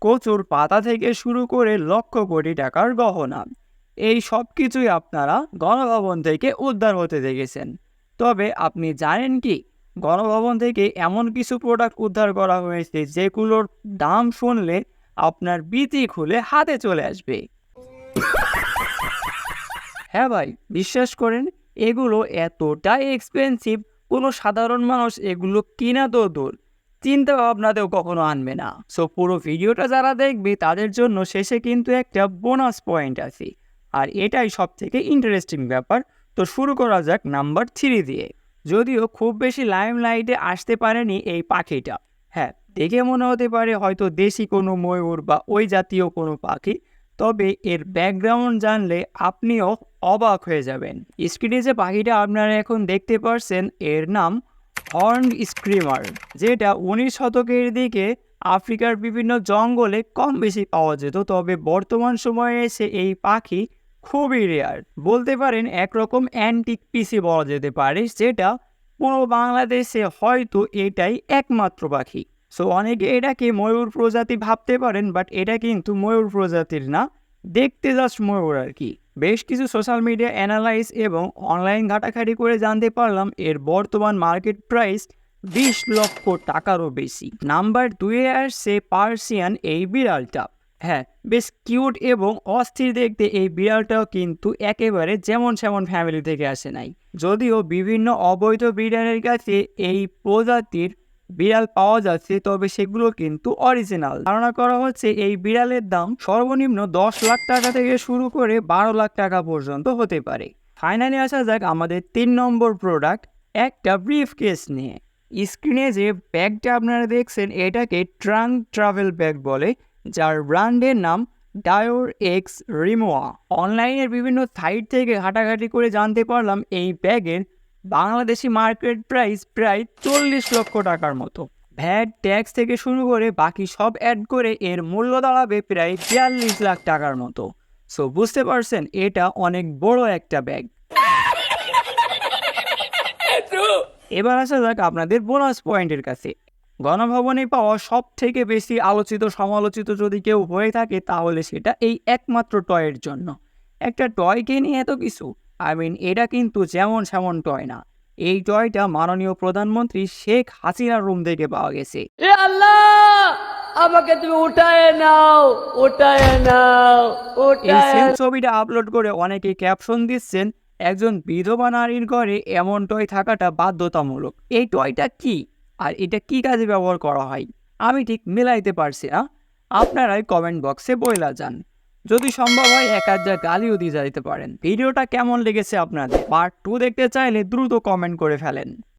কচুর পাতা থেকে শুরু করে লক্ষ কোটি টাকার গহনা। এই সব কিছুই আপনারা গণভবন থেকে উদ্ধার হতে দেখেছেন। তবে আপনি জানেন কি? গণভবন থেকে এমন কিছু প্রোডাক্ট উদ্ধার করা হয়েছে যেগুলোর দাম শুনলে আপনার বিচি খুলে হাতে চলে আসবে। হ্যাঁ ভাই, বিশ্বাস করেন, এগুলো এতটাই এক্সপেন্সিভ কোনো সাধারণ মানুষ এগুলো কিনা তো দূর। চিন্তা ভাবনাতেও কখনো আনবে না। সো পুরো ভিডিওটা যারা দেখবে, তাদের জন্য শেষে কিন্তু একটা বোনাস পয়েন্ট আছে। আর এটাই সব থেকে ইন্টারেস্টিং ব্যাপার। তো শুরু করা যাক নাম্বার থ্রি দিয়ে। যদিও খুব বেশি লাইম লাইটে আসতে পারেনি এই পাখিটা। হ্যাঁ দেখে মনে হতে পারে হয়তো দেশি কোনো ময়ূর বা ওই জাতীয় কোনো পাখি। তবে এর ব্যাকগ্রাউন্ড জানলে আপনিও অবাক হয়ে যাবেন। স্ক্রিনে যে পাখিটা আপনারা এখন দেখতে পারছেন, এর নাম হর্ন স্ক্রিমার, যেটা উনিশ শতকের দিকে আফ্রিকার বিভিন্ন জঙ্গলে কম বেশি পাওয়া যেত, তবে বর্তমান সময়ে এসে এই পাখি খুবই রেয়ার বলতে পারেন একরকম অ্যান্টিক পিসি বলা যেতে পারে, যেটা পুরো বাংলাদেশে হয়তো এটাই একমাত্র পাখি। সো অনেকে এটাকে ময়ূর প্রজাতি ভাবতে পারেন বাট এটা কিন্তু ময়ূর প্রজাতির না, দেখতে জাস্ট ময়ূর আর কি। বেশ কিছু সোশ্যাল মিডিয়া অ্যানালাইজ এবং অনলাইন ঘাটাঘাটি করে জানতে পারলাম এর বর্তমান মার্কেট প্রাইস বিশ লক্ষ টাকারও বেশি। নাম্বার দুয়ে আসছে পার্সিয়ান এই বিড়ালটা। হ্যাঁ বেশ কিউট এবং অস্থির দেখতে এই বিড়ালটাও কিন্তু একেবারে যেমন সেমন ফ্যামিলি থেকে আসে নাই। যদিও বিভিন্ন অবৈধ বিড়ালের কাছে এই প্রজাতির বিড়াল পাওয়া যাচ্ছে, তবে সেগুলো কিন্তু অরিজিনাল ধারণা করা হচ্ছে এই বিড়ালের দাম সর্বনিম্ন দশ লাখ টাকা থেকে শুরু করে বারো লাখ টাকা পর্যন্ত হতে পারে। ফাইনালি আসা যাক আমাদের তিন নম্বর প্রোডাক্ট একটা ব্রিফ কেস নিয়ে। স্ক্রিনে যে ব্যাগটা আপনারা দেখছেন, এটাকে ট্রাঙ্ক ট্রাভেল ব্যাগ বলে, যার ব্র্যান্ডের নাম ডায়োর এক্স রিমোয়া। অনলাইনের বিভিন্ন সাইট থেকে ঘাটাঘাটি করে জানতে পারলাম এই ব্যাগের বাংলাদেশি মার্কেট প্রাইস প্রায় চল্লিশ লক্ষ টাকার মতো। ভ্যাট, ট্যাক্স থেকে শুরু করে বাকি সব অ্যাড করে এর মূল্য দাঁড়াবে প্রায় বিয়াল্লিশ লাখ টাকার মতো। সো বুঝতে পারছেন, এটা অনেক বড় একটা ব্যাগ এবার আসা যাক আপনাদের বোনাস পয়েন্টের কাছে। গণভবনে পাওয়া সব থেকে বেশি আলোচিত, সমালোচিত যদি কেউ হয়ে থাকে, তাহলে সেটা এই একমাত্র টয়ের জন্য। একটা টয়কে নিয়ে এত কিছু? আই মিন এটা কিন্তু যেমন সেমন টয় না। এই টয়টা মাননীয় প্রধানমন্ত্রী শেখ হাসিনার রুম থেকে পাওয়া গেছে। আমাকে তুমি উঠায় নাও উঠায় নাও এই সেম ছবিটা আপলোড করে অনেকে ক্যাপশন দিচ্ছেন একজন বিধবা নারীর ঘরে এমন টয় থাকাটা বাধ্যতামূলক। এই টয়টা কি? আর এটা কি কাজে ব্যবহার করা হয়? আমি ঠিক মিলাইতে পারছি না। আপনারাই কমেন্ট বক্সে বইলা যান। যদি সম্ভব হয়, এক আধ গালিও দিয়ে যাইতে পারেন। ভিডিওটা কেমন লেগেছে আপনাদের? পার্ট টু দেখতে চাইলে দ্রুত কমেন্ট করে ফেলেন।